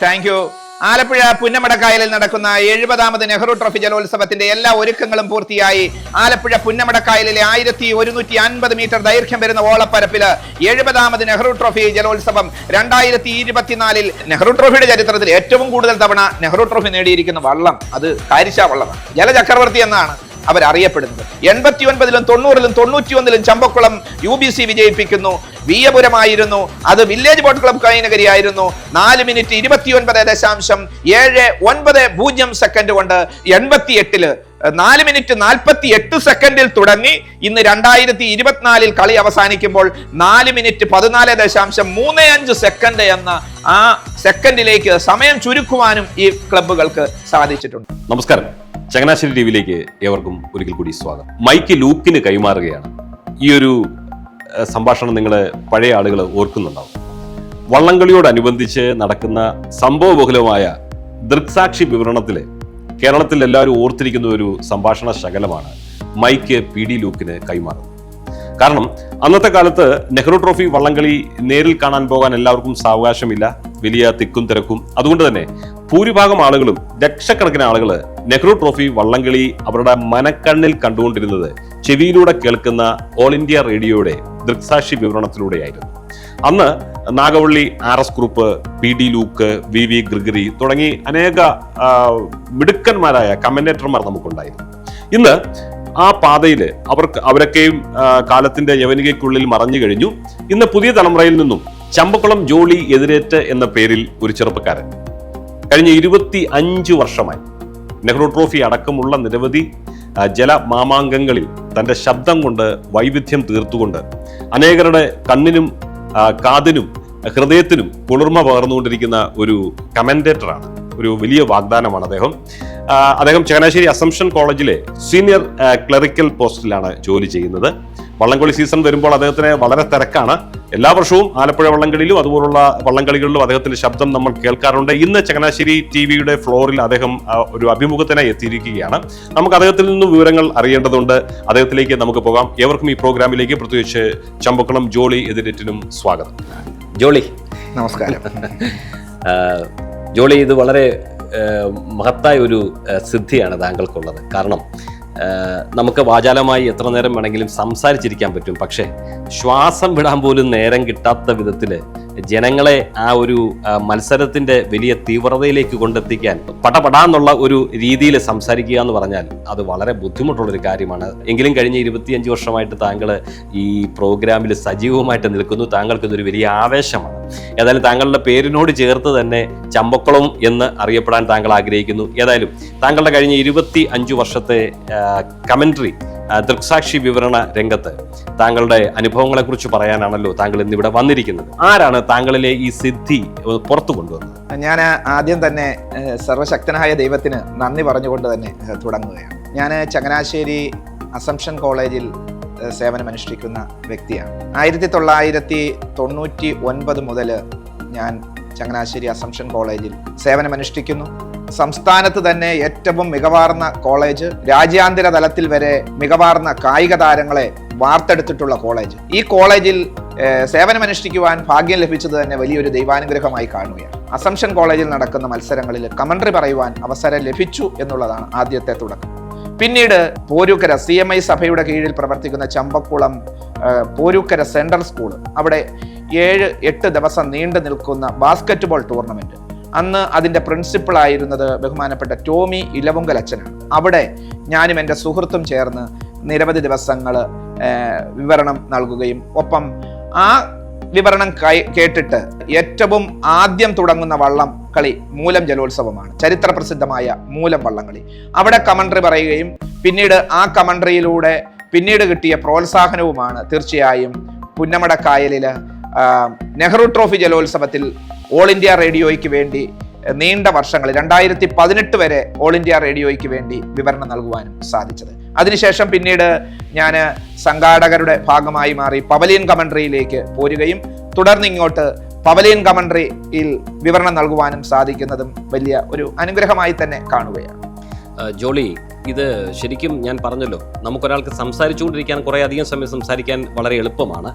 Thank you Alappuzha പുന്നമടക്കായലിൽ നടക്കുന്ന എഴുപതാമത് Nehru trophy ജലോത്സവത്തിന്റെ എല്ലാ ഒരുക്കങ്ങളും പൂർത്തിയായി. ആലപ്പുഴ പുന്നമടക്കായലിലെ ആയിരത്തി ഒരുന്നൂറ്റി അൻപത് മീറ്റർ ദൈർഘ്യം വരുന്ന ഓളപ്പരപ്പിൽ എഴുപതാമത് നെഹ്റു ട്രോഫി ജലോത്സവം. രണ്ടായിരത്തി ഇരുപത്തിനാലിൽ നെഹ്റു ട്രോഫിയുടെ ചരിത്രത്തിൽ ഏറ്റവും കൂടുതൽ തവണ നെഹ്റു ട്രോഫി നേടിയിരിക്കുന്ന വള്ളം. അത് കാരിശ വള്ളമാണ്. ജലചക്രവർത്തി എന്നാണ് അവരറിയപ്പെടുന്നത്. എൺപത്തി ഒൻപതിലും തൊണ്ണൂറിലും തൊണ്ണൂറ്റി ഒന്നിലും ചമ്പക്കുളം യു ബി സി വിജയിപ്പിക്കുന്നു. വിയപുരമായിരുന്നു. അത് വില്ലേജ് ബോട്ട് ക്ലബ് കൈനഗരിയായിരുന്നു. നാല് മിനിറ്റ് ഇരുപത്തിയൊൻപത് ദശാംശം ഏഴ് ഒൻപത് പൂജ്യം സെക്കൻഡ് കൊണ്ട് എൺപത്തി എട്ടിൽ നാല് മിനിറ്റ് നാൽപ്പത്തി എട്ട് സെക്കൻഡിൽ തുടങ്ങി. ഇന്ന് രണ്ടായിരത്തി ഇരുപത്തിനാലിൽ കളി അവസാനിക്കുമ്പോൾ നാല് മിനിറ്റ് പതിനാല് ദശാംശം മൂന്ന് അഞ്ച് സെക്കൻഡ് എന്ന ആ സെക്കൻഡിലേക്ക് സമയം ചുരുക്കുവാനും ഈ ക്ലബുകൾക്ക് സാധിച്ചിട്ടുണ്ട്. നമസ്കാരം. ചങ്ങനാശ്ശേരി ടി വിയിലേക്ക് ഏവർക്കും ഒരിക്കൽ കൂടി സ്വാഗതം. മൈക്ക് ലൂക്കിന് കൈമാറുകയാണ്. ഈ ഒരു സംഭാഷണം നിങ്ങൾ പഴയ ആളുകൾ ഓർക്കുന്നുണ്ടാവും. വള്ളംകളിയോടനുബന്ധിച്ച് നടക്കുന്ന സംഭവബഹുലമായ ദൃക്സാക്ഷി വിവരണത്തിൽ കേരളത്തിൽ എല്ലാവരും ഓർത്തിരിക്കുന്ന ഒരു സംഭാഷണ ശകലമാണ് മൈക്ക് പി ഡി ലൂക്കിന് കൈമാറുന്നത്. കാരണം അന്നത്തെ കാലത്ത് നെഹ്റു ട്രോഫി വള്ളംകളി നേരിൽ കാണാൻ പോകാൻ എല്ലാവർക്കും സാവകാശമില്ല വലിയ തിക്കും തിരക്കും. അതുകൊണ്ട് തന്നെ ഭൂരിഭാഗം ആളുകളും ലക്ഷക്കണക്കിന് ആളുകൾ നെഹ്റു ട്രോഫി വള്ളംകളി അവരുടെ മനക്കണ്ണിൽ കണ്ടുകൊണ്ടിരുന്നത് ചെവിയിലൂടെ കേൾക്കുന്ന ഓൾ ഇന്ത്യ റേഡിയോയുടെ ദൃക്സാക്ഷി വിവരണത്തിലൂടെയായിരുന്നു. അന്ന് Nagavalli R S Kurup P D Luke V V Gregory തുടങ്ങി അനേക മിടുക്കന്മാരായ കമന്റേറ്റർമാർ നമുക്കുണ്ടായിരുന്നു. ഇന്ന് ആ പാതയിൽ അവർക്ക് അവരൊക്കെയും കാലത്തിന്റെ യവനികയ്ക്കുള്ളിൽ മറഞ്ഞു കഴിഞ്ഞു. ഇന്ന് പുതിയ തലമുറയിൽ നിന്നും ചമ്പക്കുളം ജോളി എതിരേറ്റ് എന്ന പേരിൽ ഒരു ചെറുപ്പക്കാരൻ. കഴിഞ്ഞ ഇരുപത്തി അഞ്ച് വർഷമായി നെഹ്റു ട്രോഫി അടക്കമുള്ള നിരവധി ജല ജലമാമാങ്കങ്ങളിൽ തന്റെ ശബ്ദം കൊണ്ട് വൈവിധ്യം തീർത്തുകൊണ്ട് അനേകരുടെ കണ്ണിനും കാതിനും ഹൃദയത്തിനും കുളിർമ പകർന്നുകൊണ്ടിരിക്കുന്ന ഒരു കമന്റേറ്ററാണ് ഒരു വലിയ വാഗ്ദാനമാണ് അദ്ദേഹം. അദ്ദേഹം ചങ്ങനാശ്ശേരി അസംഷൻ കോളേജിലെ സീനിയർ ക്ലറിക്കൽ പോസ്റ്റിലാണ് ജോലി ചെയ്യുന്നത്. വള്ളംകളി സീസൺ വരുമ്പോൾ അദ്ദേഹത്തിന് വളരെ തിരക്കാണ്. എല്ലാ വർഷവും ആലപ്പുഴ വള്ളംകളിയിലും അതുപോലുള്ള വള്ളംകളികളിലും അദ്ദേഹത്തിന്റെ ശബ്ദം നമ്മൾ കേൾക്കാറുണ്ട്. ഇന്ന് ചങ്ങനാശ്ശേരി ടി വിയുടെ ഫ്ലോറിൽ അദ്ദേഹം ഒരു അഭിമുഖത്തിനായി എത്തിയിരിക്കുകയാണ്. നമുക്ക് അദ്ദേഹത്തിൽ നിന്നും വിവരങ്ങൾ അറിയേണ്ടതുണ്ട്. അദ്ദേഹത്തിലേക്ക് നമുക്ക് പോകാം. ഏവർക്കും ഈ പ്രോഗ്രാമിലേക്ക് പ്രത്യേകിച്ച് ചമ്പക്കുളം ജോളി എതിരേറ്റിനും സ്വാഗതം. ജോളി. നമസ്കാരം. ജോളി ഇത് വളരെ മഹത്തായ ഒരു സിദ്ധിയാണ് താങ്കൾക്കുള്ളത്. കാരണം നമുക്ക് വാചാലമായി എത്ര നേരം വേണമെങ്കിലും സംസാരിച്ചിരിക്കാൻ പറ്റും. പക്ഷേ ശ്വാസം വിടാൻ പോലും നേരം കിട്ടാത്ത വിധത്തിൽ ജനങ്ങളെ ആ ഒരു മത്സരത്തിന്റെ വലിയ തീവ്രതയിലേക്ക് കൊണ്ടെത്തിക്കാൻ പടപടാന്നുള്ള ഒരു രീതിയിൽ സംസാരിക്കുക എന്ന് പറഞ്ഞാൽ അത് വളരെ ബുദ്ധിമുട്ടുള്ളൊരു കാര്യമാണ്. എങ്കിലും കഴിഞ്ഞ ഇരുപത്തിയഞ്ച് വർഷമായിട്ട് താങ്കൾ ഈ പ്രോഗ്രാമിൽ സജീവമായിട്ട് നിൽക്കുന്നു. താങ്കൾക്ക് ഇതൊരു വലിയ ആവേശമാണ്. ഏതായാലും താങ്കളുടെ പേരിനോട് ചേർത്ത് തന്നെ ചമ്പക്കുളം എന്ന് അറിയപ്പെടാൻ താങ്കൾ ആഗ്രഹിക്കുന്നു. ഏതായാലും താങ്കളുടെ കഴിഞ്ഞ ഇരുപത്തി അഞ്ച് വർഷത്തെ കമന്ററി ദൃക്സാക്ഷി വിവരണ രംഗത്ത് താങ്കളുടെ അനുഭവങ്ങളെ കുറിച്ച് പറയാനാണല്ലോ താങ്കൾ ഇന്നിവിടെ വന്നിരിക്കുന്നത്. ആരാണ് താങ്കളിലെ ഈ സിദ്ധി പുറത്തു കൊണ്ടുവന്നത്? ഞാൻ ആദ്യം തന്നെ സർവശക്തനായ ദൈവത്തിന് നന്ദി പറഞ്ഞുകൊണ്ട് തന്നെ തുടങ്ങുകയാണ്. ഞാൻ ചങ്ങനാശ്ശേരി അസംഷൻ കോളേജിൽ സേവനമനുഷ്ഠിക്കുന്ന വ്യക്തിയാണ്. ആയിരത്തി തൊള്ളായിരത്തി തൊണ്ണൂറ്റി ഒൻപത് മുതൽ ഞാൻ ചങ്ങനാശ്ശേരി അസംഷൻ കോളേജിൽ സേവനമനുഷ്ഠിക്കുന്നു. സംസ്ഥാനത്ത് തന്നെ ഏറ്റവും മികവാർന്ന കോളേജ് രാജ്യാന്തര തലത്തിൽ വരെ മികവാർന്ന കായിക താരങ്ങളെ വാർത്തെടുത്തിട്ടുള്ള കോളേജ്. ഈ കോളേജിൽ സേവനമനുഷ്ഠിക്കുവാൻ ഭാഗ്യം ലഭിച്ചത് തന്നെ വലിയൊരു ദൈവാനുഗ്രഹമായി കാണുകയാണ്. അസംഷൻ കോളേജിൽ നടക്കുന്ന മത്സരങ്ങളിൽ കമന്ററി പറയുവാൻ അവസരം ലഭിച്ചു എന്നുള്ളതാണ് ആദ്യത്തെ തുടക്കം. പിന്നീട് പോരൂക്കര സി എം ഐ സഭയുടെ കീഴിൽ പ്രവർത്തിക്കുന്ന ചമ്പക്കുളം പോരൂക്കര സെൻട്രൽ സ്കൂൾ. അവിടെ ഏഴ് എട്ട് ദിവസം നീണ്ടു നിൽക്കുന്ന ബാസ്കറ്റ് ബോൾ ടൂർണമെന്റ്. അന്ന് അതിന്റെ പ്രിൻസിപ്പൾ ആയിരുന്നത് ബഹുമാനപ്പെട്ട ടോമി ഇലവുങ്കൽ അച്ഛനാണ് അവിടെ ഞാനും എന്റെ സുഹൃത്തും ചേർന്ന് നിരവധി ദിവസങ്ങൾ വിവരണം നൽകുകയും ഒപ്പം ആ വിവരണം കേട്ടിട്ട് ഏറ്റവും ആദ്യം തുടങ്ങുന്ന വള്ളം കളി മൂലം ജലോത്സവമാണ്. ചരിത്ര പ്രസിദ്ധമായ മൂലം വള്ളംകളി അവിടെ കമൻട്രി പറയുകയും പിന്നീട് ആ കമൻട്രിയിലൂടെ പിന്നീട് കിട്ടിയ പ്രോത്സാഹനവുമാണ് തീർച്ചയായും പുന്നമടക്കായലിൽ നെഹ്റു ട്രോഫി ജലോത്സവത്തിൽ ഓൾ ഇന്ത്യ റേഡിയോയ്ക്ക് വേണ്ടി നീണ്ട വർഷങ്ങൾ രണ്ടായിരത്തി പതിനെട്ട് വരെ ഓൾ ഇന്ത്യ റേഡിയോയ്ക്ക് വേണ്ടി വിവരണം നൽകുവാനും സാധിച്ചത്. അതിനുശേഷം പിന്നീട് ഞാൻ സംഘാടകരുടെ ഭാഗമായി മാറി പവലിയൻ കമൻട്രിയിലേക്ക് പോരുകയും തുടർന്ന് ഇങ്ങോട്ട് പവലിയൻ കമൻട്രിയിൽ വിവരണം നൽകുവാനും സാധിക്കുന്നതും വലിയ ഒരു അനുഗ്രഹമായി തന്നെ കാണുകയാണ്. ജോളി ഇത് ശരിക്കും ഞാൻ പറഞ്ഞല്ലോ നമുക്കൊരാൾക്ക് സംസാരിച്ചുകൊണ്ടിരിക്കാൻ കുറേ അധികം സമയം സംസാരിക്കാൻ വളരെ എളുപ്പമാണ്.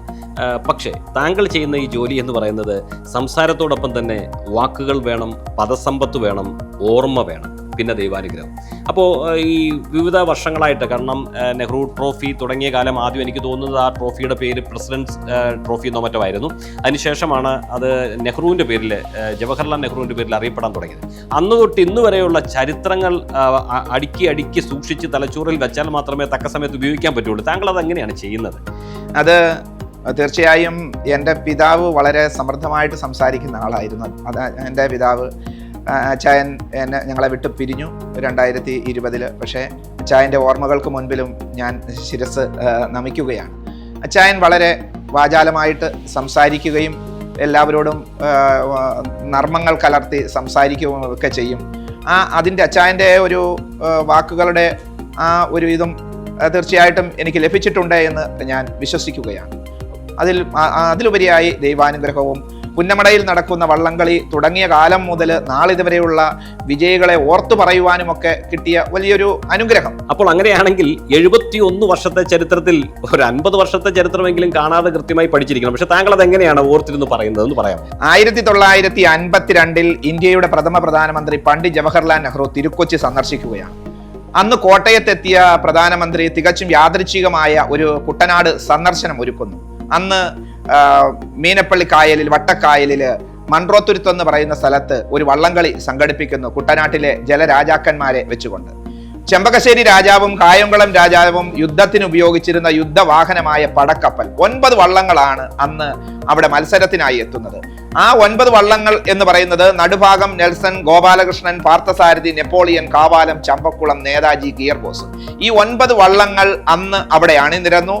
പക്ഷേ താങ്കൾ ചെയ്യുന്ന ഈ ജോലി എന്ന് പറയുന്നത് സംസാരത്തോടൊപ്പം തന്നെ വാക്കുകൾ വേണം പദസമ്പത്ത് വേണം ഓർമ്മ വേണം പിന്നെ ദൈവാനുഗ്രഹം. അപ്പോൾ ഈ വിവിധ വർഷങ്ങളായിട്ട് കാരണം നെഹ്റു ട്രോഫി തുടങ്ങിയ കാലം ആദ്യം എനിക്ക് തോന്നുന്നത് ആ ട്രോഫിയുടെ പേര് പ്രസിഡൻസ് ട്രോഫി എന്നോ മറ്റോ ആയിരുന്നു. അതിനുശേഷമാണ് അത് നെഹ്റുവിന്റെ പേരിൽ ജവഹർലാൽ നെഹ്റുവിന്റെ പേരിൽ അറിയപ്പെടാൻ തുടങ്ങിയത്. അന്ന് തൊട്ട് ഇന്ന് വരെയുള്ള ചരിത്രങ്ങൾ അടുക്കി അടുക്കി അടുക്കി സൂക്ഷിച്ച് തലച്ചോറിൽ വെച്ചാൽ മാത്രമേ തക്ക സമയത്ത് ഉപയോഗിക്കാൻ പറ്റുള്ളൂ. താങ്കൾ അത് എങ്ങനെയാണ് ചെയ്യുന്നത്. അത് തീർച്ചയായും എന്റെ പിതാവ് വളരെ സമൃദ്ധമായിട്ട് സംസാരിക്കുന്ന ആളായിരുന്നു. അത് എന്റെ പിതാവ് അച്ചായൻ എന്നെ ഞങ്ങളെ വിട്ട് പിരിഞ്ഞു രണ്ടായിരത്തി ഇരുപതിൽ. പക്ഷേ അച്ചായന്റെ ഓർമ്മകൾക്ക് മുൻപിലും ഞാൻ ശിരസ് നമിക്കുകയാണ്. അച്ചായൻ വളരെ വാചാലമായിട്ട് സംസാരിക്കുകയും എല്ലാവരോടും നർമ്മങ്ങൾ കലർത്തി സംസാരിക്കുകയും ഒക്കെ ചെയ്യും. ആ അതിന്റെ അച്ചായന്റെ ഒരു വാക്കുകളുടെ ആ ഒരു ഇതും തീർച്ചയായിട്ടും എനിക്ക് ലഭിച്ചിട്ടുണ്ട് എന്ന് ഞാൻ വിശ്വസിക്കുകയാണ്. അതിൽ അതിലുപരിയായി ദൈവാനുഗ്രഹവും പുന്നമടയിൽ നടക്കുന്ന വള്ളംകളി തുടങ്ങിയ കാലം മുതൽ നാളിതുവരെയുള്ള വിജയികളെ ഓർത്തു പറയുവാനുമൊക്കെ കിട്ടിയ വലിയൊരു അനുഗ്രഹം. അപ്പോൾ അങ്ങനെയാണെങ്കിൽ എഴുപത്തി ഒന്ന് വർഷത്തെ ചരിത്രത്തിൽ ഒരു അൻപത് വർഷത്തെ ചരിത്രമെങ്കിലും കാണാതെ കൃത്യമായി പഠിച്ചിരിക്കണം. പക്ഷെ താങ്കൾ അത് എങ്ങനെയാണ് ഓർത്തിരുന്ന് പറയുന്നത് എന്ന് പറയാം. ആയിരത്തി തൊള്ളായിരത്തി അൻപത്തിരണ്ടിൽ ഇന്ത്യയുടെ പ്രഥമ പ്രധാനമന്ത്രി പണ്ഡിറ്റ് ജവഹർലാൽ നെഹ്റു തിരുക്കൊച്ചി സന്ദർശിക്കുകയാണ്. അന്ന് കോട്ടയത്തെത്തിയ പ്രധാനമന്ത്രി തികച്ചും യാദൃച്ഛികമായ ഒരു കുട്ടനാട് സന്ദർശനം ഒരുക്കുന്നു. അന്ന് മീനപ്പള്ളി കായലിൽ വട്ടക്കായലിൽ മൺട്രോത്തുരുത്ത് എന്ന് പറയുന്ന സ്ഥലത്ത് ഒരു വള്ളംകളി സംഘടിപ്പിക്കുന്നു കുട്ടനാട്ടിലെ ജലരാജാക്കന്മാരെ വെച്ചുകൊണ്ട്. ചെമ്പകശ്ശേരി രാജാവും കായംകുളം രാജാവും യുദ്ധത്തിന് ഉപയോഗിച്ചിരുന്ന യുദ്ധവാഹനമായ പടക്കപ്പൽ. ഒൻപത് വള്ളങ്ങളാണ് അന്ന് അവിടെ മത്സരത്തിനായി എത്തുന്നത്. ആ ഒൻപത് വള്ളങ്ങൾ എന്ന് പറയുന്നത് നടുഭാഗം നെൽസൺ ഗോപാലകൃഷ്ണൻ പാർത്ഥസാരഥി നെപ്പോളിയൻ കാവാലം ചമ്പക്കുളം നേതാജി ഗിയർബോസ് ഈ ഒൻപത് വള്ളങ്ങൾ അന്ന് അവിടെ അണിനിരന്നു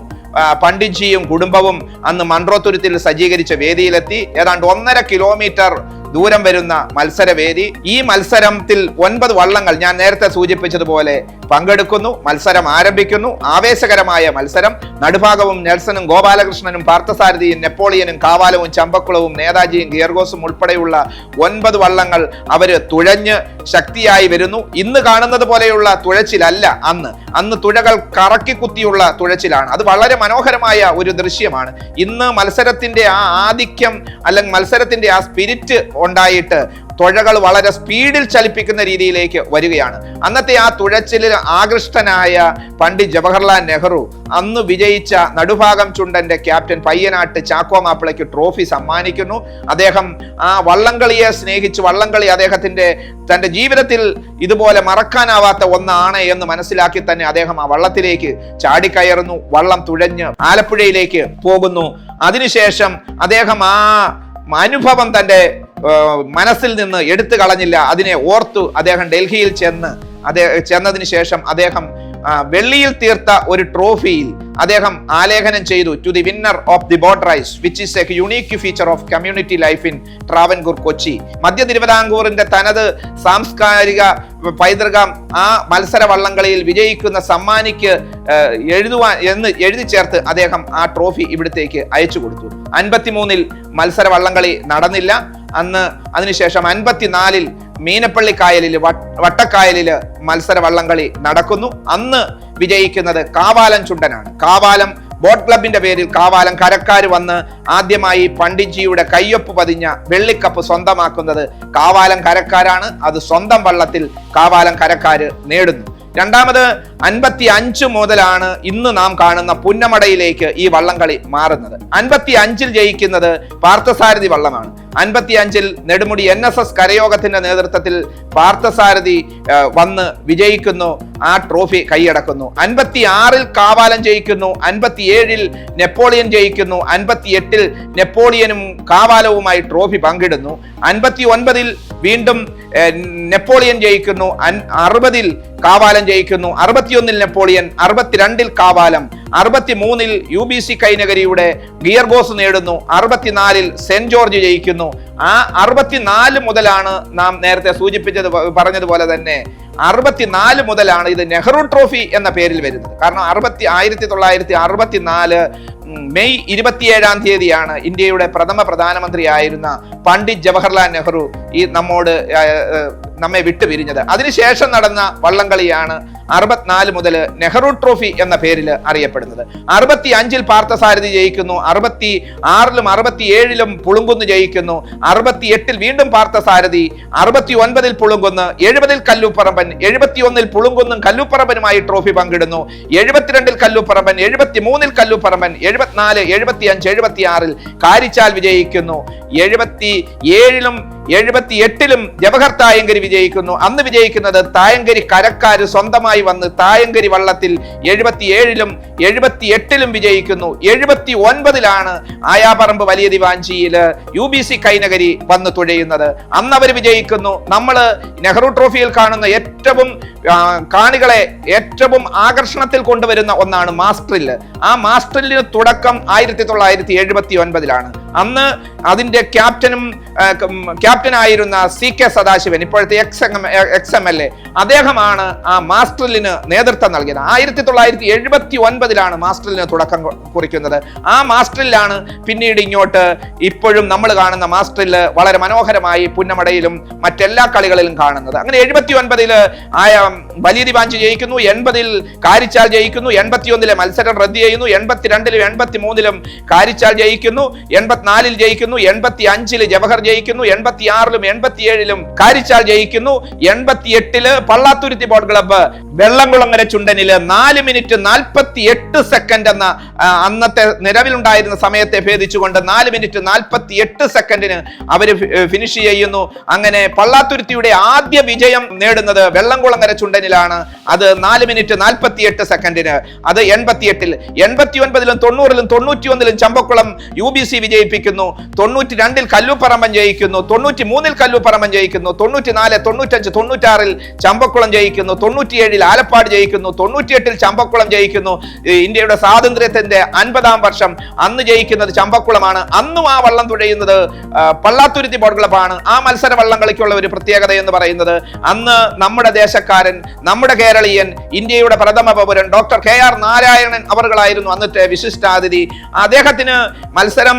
പണ്ഡിറ്റ്ജിയും കുടുംബവും അന്ന് മൺട്രോത്തുരുത്തിൽ സജ്ജീകരിച്ച വേദിയിലെത്തി. ഏതാണ്ട് ഒന്നര കിലോമീറ്റർ ദൂരം വരുന്ന മത്സരവേദി. ഈ മത്സരത്തിൽ ഒൻപത് വള്ളങ്ങൾ ഞാൻ നേരത്തെ സൂചിപ്പിച്ചതുപോലെ പങ്കെടുക്കുന്നു മത്സരം ആരംഭിക്കുന്നു. ആവേശകരമായ മത്സരം. നടുഭാഗവും നെൽസണും ഗോപാലകൃഷ്ണനും പാർത്ഥസാരഥിയും നെപ്പോളിയനും കാവാലവും ചമ്പക്കുളവും നേതാജിയും ഗിയർഗോസും ഉൾപ്പെടെയുള്ള ഒൻപത് വള്ളങ്ങൾ അവർ തുഴഞ്ഞ് ശക്തിയായി വരുന്നു. ഇന്ന് കാണുന്നത് പോലെയുള്ള തുഴച്ചിലല്ല അന്ന്. അന്ന് തുഴകൾ കറക്കി കുത്തിയുള്ള തുഴച്ചിലാണ്. അത് വളരെ മനോഹരമായ ഒരു ദൃശ്യമാണ്. ഇന്ന് മത്സരത്തിന്റെ ആ ആധിക്യം അല്ലെങ്കിൽ മത്സരത്തിന്റെ ആ സ്പിരിറ്റ് ഉണ്ടായിട്ട് തുഴകൾ വളരെ സ്പീഡിൽ ചലിപ്പിക്കുന്ന രീതിയിലേക്ക് വരികയാണ്. അന്നത്തെ ആ തുഴച്ചിലിൽ ആകൃഷ്ടനായ പണ്ഡിറ്റ് ജവഹർലാൽ നെഹ്റു അന്ന് വിജയിച്ച നടുഭാഗം ചുണ്ടന്റെ ക്യാപ്റ്റൻ പയ്യനാട്ട് ചാക്കോ മാപ്പിളയ്ക്ക് ട്രോഫി സമ്മാനിക്കുന്നു. അദ്ദേഹം ആ വള്ളംകളിയെ സ്നേഹിച്ച് വള്ളംകളി അദ്ദേഹത്തിന്റെ തന്റെ ജീവിതത്തിൽ ഇതുപോലെ മറക്കാനാവാത്ത ഒന്നാണ് എന്ന് മനസ്സിലാക്കി തന്നെ അദ്ദേഹം ആ വള്ളത്തിലേക്ക് ചാടിക്കയറുന്നു. വള്ളം തുഴഞ്ഞ് ആലപ്പുഴയിലേക്ക് പോകുന്നു. അതിനുശേഷം അദ്ദേഹം ആ അനുഭവം തന്റെ ആ, മനസ്സിൽ നിന്ന് എടുത്തു കളഞ്ഞില്ല. അതിനെ ഓർത്തു അദ്ദേഹം ഡൽഹിയിൽ ചെന്ന് അദ്ദേഹം ചെന്നതിന് ശേഷം അദ്ദേഹം വെള്ളിയിൽ തീർത്ത ഒരു ട്രോഫിയിൽ അദ്ദേഹം ആലേഖനം ചെയ്തു. To the winner of the boat race which is a unique feature of community life in Travancore Cochin മധ്യ തിരുവിതാംകൂറിന്റെ തനത് സാംസ്കാരിക പൈതൃകം ആ മത്സര വള്ളംകളിയിൽ വിജയിക്കുന്ന സമ്മാനിക്ക് എഴുതുവാൻ എന്ന് എഴുതി ചേർത്ത് അദ്ദേഹം ആ ട്രോഫി ഇവിടത്തേക്ക് അയച്ചു കൊടുത്തു. അൻപത്തിമൂന്നിൽ മത്സര വള്ളംകളി നടന്നില്ല. അന്ന് അതിനുശേഷം അൻപത്തിനാലിൽ മീനപ്പള്ളി കായലിൽ വട്ടക്കായലിൽ മത്സര വള്ളംകളി നടക്കുന്നു. അന്ന് വിജയിക്കുന്നത് കാവാലം ചുണ്ടനാണ്. കാവാലം ബോട്ട് ക്ലബിന്റെ പേരിൽ കാവാലം കരക്കാർ വന്ന് ആദ്യമായി പണ്ഡിറ്റ്ജിയുടെ കയ്യൊപ്പ് പതിഞ്ഞ വെള്ളിക്കപ്പ് സ്വന്തമാക്കുന്നത് കാവാലം കരക്കാരാണ്. അത് സ്വന്തം വള്ളത്തിൽ കാവാലം കരക്കാര് നേടുന്നു. രണ്ടാമത് അൻപത്തി അഞ്ച് മുതലാണ് ഇന്ന് നാം കാണുന്ന പുന്നമടയിലേക്ക് ഈ വള്ളംകളി മാറുന്നത്. അൻപത്തി അഞ്ചിൽ ജയിക്കുന്നത് പാർത്ഥസാരഥി വള്ളമാണ്. അൻപത്തി അഞ്ചിൽ നെടുമുടി എൻ എസ് എസ് കരയോഗത്തിന്റെ നേതൃത്വത്തിൽ പാർത്ഥസാരഥി വന്ന് വിജയിക്കുന്നു. ആ ട്രോഫി കൈയടക്കുന്നു. അൻപത്തി ആറിൽ കാവാലം ജയിക്കുന്നു. അൻപത്തി ഏഴിൽ നെപ്പോളിയൻ ജയിക്കുന്നു. അൻപത്തി എട്ടിൽ നെപ്പോളിയനും കാവാലവുമായി ട്രോഫി പങ്കിടുന്നു. അൻപത്തി ഒൻപതിൽ വീണ്ടും നെപ്പോളിയൻ ജയിക്കുന്നു. അറുപതിൽ കാവാലം ജയിക്കുന്നു. അറുപത്തിയൊന്നിൽ നെപ്പോളിയൻ അറുപത്തിരണ്ടിൽ കാവാലം. അറുപത്തി മൂന്നിൽ യു ബി സി കൈനഗരിയുടെ ഗിയർ ബോസ് നേടുന്നു. അറുപത്തിനാലിൽ സെന്റ് ജോർജ് ജയിക്കുന്നു. ആ അറുപത്തിനാല് മുതലാണ് നാം നേരത്തെ സൂചിപ്പിച്ചത് പറഞ്ഞതുപോലെ തന്നെ അറുപത്തിനാല് മുതലാണ് ഇത് നെഹ്റു ട്രോഫി എന്ന പേരിൽ വരുന്നത്. കാരണം അറുപത്തി ആയിരത്തി തൊള്ളായിരത്തി അറുപത്തിനാല് മെയ് ഇരുപത്തിയേഴാം തീയതിയാണ് ഇന്ത്യയുടെ പ്രഥമ പ്രധാനമന്ത്രിയായിരുന്ന പണ്ഡിറ്റ് ജവഹർലാൽ നെഹ്റു ഈ നമ്മോട് നമ്മെ വിട്ടുപിരിഞ്ഞത്. അതിനുശേഷം നടന്ന വള്ളംകളിയാണ് അറുപത്തിനാല് മുതൽ നെഹ്റു ട്രോഫി എന്ന പേരിൽ അറിയപ്പെടുന്നത്. അറുപത്തി അഞ്ചിൽ പാർത്ഥസാരഥി ജയിക്കുന്നു അറുപത്തി ആറിലും അറുപത്തി ഏഴിലും പുളുങ്കുന്ന് ജയിക്കുന്നു അറുപത്തി എട്ടിൽ വീണ്ടും പാർത്ഥസാരഥി അറുപത്തി ഒൻപതിൽ പുളുങ്കുന്ന് എഴുപതിൽ കല്ലുപ്പറമ്പൻ എഴുപത്തി ഒന്നിൽ പുളുങ്കുന്നും കല്ലുപ്പറമ്പനുമായി ട്രോഫി പങ്കിടുന്നു എഴുപത്തിരണ്ടിൽ കല്ലുപ്പറമ്പൻ എഴുപത്തി മൂന്നിൽ കല്ലുപ്പറമ്പൻ എഴുപത്തിനാല് എഴുപത്തി അഞ്ച് എഴുപത്തി ആറിൽ കാരിച്ചാൽ വിജയിക്കുന്നു എഴുപത്തി ഏഴിലും എഴുപത്തി എട്ടിലും ജവഹർ തായങ്കരി വിജയിക്കുന്നു. അന്ന് വിജയിക്കുന്നത് തായങ്കരി കരക്കാര് സ്വന്തമായി വന്ന് തായങ്കരി വള്ളത്തിൽ എഴുപത്തി ഏഴിലും എഴുപത്തി എട്ടിലും വിജയിക്കുന്നു. എഴുപത്തി ഒൻപതിലാണ് ആയാപറമ്പ് വലിയ ദിവാഞ്ചിയിൽ യു ബി സി കൈനഗരി വന്ന് തുഴയുന്നത്. അന്ന് അവർ വിജയിക്കുന്നു. നമ്മൾ നെഹ്റു ട്രോഫിയിൽ കാണുന്ന ഏറ്റവും കാണികളെ ഏറ്റവും ആകർഷണത്തിൽ കൊണ്ടുവരുന്ന ഒന്നാണ് മാസ്റ്ററിൽ ആ മാസ്റ്ററിന് തുടക്കം ആയിരത്തി തൊള്ളായിരത്തി എഴുപത്തി ഒൻപതിലാണ് അന്ന് അതിന്റെ ക്യാപ്റ്റനും ക്യാപ്റ്റനായിരുന്ന സി കെ സദാശിവൻ ഇപ്പോഴത്തെ ex ex M L A അദ്ദേഹമാണ് ആ മാസ്റ്ററിന് നേതൃത്വം നൽകിയത്. ആയിരത്തി തൊള്ളായിരത്തി എഴുപത്തി ഒൻപതിലാണ് മാസ്റ്ററിന് തുടക്കം കുറിക്കുന്നത്. ആ മാസ്റ്ററിലാണ് പിന്നീട് ഇങ്ങോട്ട് ഇപ്പോഴും നമ്മൾ കാണുന്ന മാസ്റ്ററിൽ വളരെ മനോഹരമായി പുന്നമടയിലും മറ്റെല്ലാ കളികളിലും കാണുന്നത്. അങ്ങനെ എഴുപത്തി ഒൻപതിൽ ആയ വലിയ ദിവാഞ്ചി ജയിക്കുന്നു എൺപതിൽ കാരിച്ചാൽ ജയിക്കുന്നു എൺപത്തിയൊന്നിലെ മത്സരം റദ്ദ് ചെയ്യുന്നു എൺപത്തിരണ്ടിലും എൺപത്തി മൂന്നിലും കാരിച്ചാൽ ജയിക്കുന്നു എൺപത്തിനാലിൽ ജയിക്കുന്നു എൺപത്തി അഞ്ചിൽ ജവഹർ ജയിക്കുന്നു എൺപത്തി ആറിലും എൺപത്തി ഏഴിലും കാരിച്ചാൽ ജയിക്കുന്നു. എൺപത്തി എട്ടിൽ പള്ളാത്തുരുത്തി ബോൾ ക്ലബ്ബ് വെള്ളംകുളങ്ങര ചുണ്ടനിൽ നാല് മിനിറ്റ് നാൽപ്പത്തി എട്ട് സെക്കൻഡ് എന്ന അന്നത്തെ നിലവിലുണ്ടായിരുന്ന സമയത്തെ ഭേദിച്ചുകൊണ്ട് നാല് മിനിറ്റ് നാൽപ്പത്തി എട്ട് സെക്കൻഡിന് അവർ ഫിനിഷ് ചെയ്യുന്നു. അങ്ങനെ പള്ളാത്തുരുത്തിയുടെ ആദ്യ വിജയം നേടുന്നത് വെള്ളംകുളങ്ങര ചുണ്ടനിലാണ്. അത് നാല് മിനിറ്റ് നാൽപ്പത്തി എട്ട് സെക്കൻഡിന് അത് എൺപത്തി എട്ടിൽ എൺപത്തി ഒൻപതിലും തൊണ്ണൂറിലും തൊണ്ണൂറ്റി ഒന്നിലും ചമ്പക്കുളം യു ബി സി വിജയിപ്പിക്കുന്നു. തൊണ്ണൂറ്റി രണ്ടിൽ കല്ലുപ്പറമ്പൻ ജയിക്കുന്നു. തൊണ്ണൂറ്റി മൂന്നിൽ കല്ലുപ്പറമ്പൻ ജയിക്കുന്നു. തൊണ്ണൂറ്റി നാല് തൊണ്ണൂറ്റഞ്ച് തൊണ്ണൂറ്റാറിൽ ചമ്പക്കുളം ജയിക്കുന്നു തൊണ്ണൂറ്റിയേഴിൽ ആലപ്പാട് ജയിക്കുന്നു തൊണ്ണൂറ്റിയെട്ടിൽ ചമ്പക്കുളം ജയിക്കുന്നു. ഇന്ത്യയുടെ സ്വാതന്ത്ര്യത്തിന്റെ അൻപതാം വർഷം അന്ന് ജയിക്കുന്നത് ചമ്പക്കുളമാണ്. അന്നും ആ വള്ളം തുഴയുന്നത് പള്ളാത്തുരുത്തി ബോട്ട് ക്ലബ്ബാണ്. ആ മത്സര വള്ളം കളിക്കുള്ള ഒരു പ്രത്യേകത എന്ന് പറയുന്നത് അന്ന് നമ്മുടെ ദേശക്കാരൻ നമ്മുടെ കേരളീയൻ ഇന്ത്യയുടെ പ്രഥമ പൗരൻ ഡോക്ടർ കെ ആർ നാരായണൻ അവറുകളായിരുന്നു അന്നത്തെ വിശിഷ്ടാതിഥി. അദ്ദേഹത്തിന് മത്സരം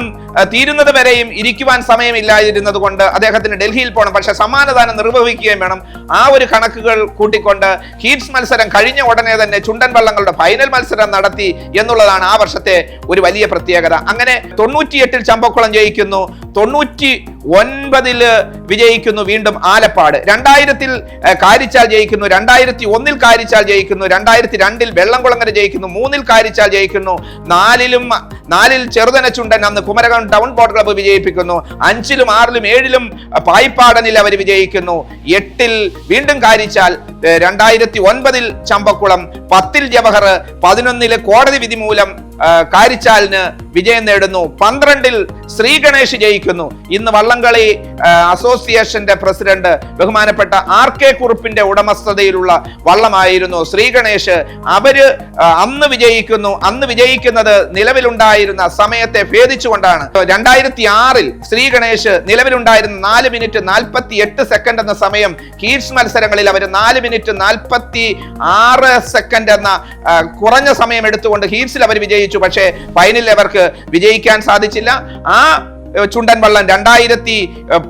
തീരുന്നത് വരെയും ഇരിക്കുവാൻ സമയമില്ലാതിരുന്നത് കൊണ്ട് അദ്ദേഹത്തിന് ഡൽഹിയിൽ പോകണം പക്ഷെ സമ്മാനദാനം നിർവഹിക്കുകയും വേണം. ആ ഒരു കണക്കുകൾ കൂട്ടിക്കൊണ്ട് ഹീറ്റ്സ് മത്സരം കഴിഞ്ഞ ഉടനെ തന്നെ ചുണ്ടൻ വള്ളങ്ങളുടെ ഫൈനൽ മത്സരം നടത്തി എന്നുള്ളതാണ് ആ വർഷത്തെ ഒരു വലിയ പ്രത്യേകത. അങ്ങനെ തൊണ്ണൂറ്റിയെട്ടിൽ ചമ്പക്കുളം ജയിക്കുന്നു. തൊണ്ണൂറ്റി ഒൻപതിൽ വിജയിക്കുന്നു വീണ്ടും ആലപ്പാട്. രണ്ടായിരത്തിൽ കാരിച്ചാൽ ജയിക്കുന്നു. രണ്ടായിരത്തി ഒന്നിൽ കാരിച്ചാൽ ജയിക്കുന്നു. രണ്ടായിരത്തി രണ്ടിൽ വെള്ളംകുളങ്ങര ജയിക്കുന്നു. മൂന്നിൽ കാരിച്ചാൽ ജയിക്കുന്നു. നാലിലും നാലിൽ ചെറുതന ചുണ്ടൻ അന്ന് കുമരകം ടൗൺ ബോട്ട് ക്ലബ്ബ് വിജയിപ്പിക്കുന്നു. അഞ്ചിലും ആറിലും ഏഴിലും പായിപ്പാടനിൽ അവർ വിജയിക്കുന്നു. എട്ടിൽ വീണ്ടും കാരിച്ചാൽ രണ്ടായിരത്തി ഒൻപതിൽ ചമ്പക്കുളം പത്തിൽ ജവഹർ പതിനൊന്നിൽ കോടതി വിധി മൂലം കാരിച്ചാലിന് വിജയം നേടുന്നു. പന്ത്രണ്ടിൽ ശ്രീ ഗണേഷ് ജയിക്കുന്നു. ഇന്ന് വള്ളംകളി അസോസിയേഷന്റെ പ്രസിഡന്റ് ബഹുമാനപ്പെട്ട ആർ കെ കുറുപ്പിന്റെ ഉടമസ്ഥതയിലുള്ള വള്ളമായിരുന്നു ശ്രീ ഗണേഷ്. അവർ അന്ന് വിജയിക്കുന്നു. അന്ന് വിജയിക്കുന്നത് നിലവിലുണ്ടായിരുന്ന സമയത്തെ ഭേദിച്ചുകൊണ്ടാണ്. രണ്ടായിരത്തി ആറിൽ ശ്രീ ഗണേഷ് നിലവിലുണ്ടായിരുന്ന നാല് മിനിറ്റ് നാൽപ്പത്തി എട്ട് സെക്കൻഡ് എന്ന സമയം കീഴ്സ് മത്സരങ്ങളിൽ അവർ നാല് മിനിറ്റ് നാൽപ്പത്തി ആറ് സെക്കൻഡ് എന്ന കുറഞ്ഞ സമയം എടുത്തുകൊണ്ട് ഹീറ്റ്സിൽ അവർ വിജയിച്ചു. പക്ഷേ ഫൈനലിൽ അവർക്ക് വിജയിക്കാൻ സാധിച്ചില്ല. ആ ചുണ്ടൻ വള്ളം രണ്ടായിരത്തി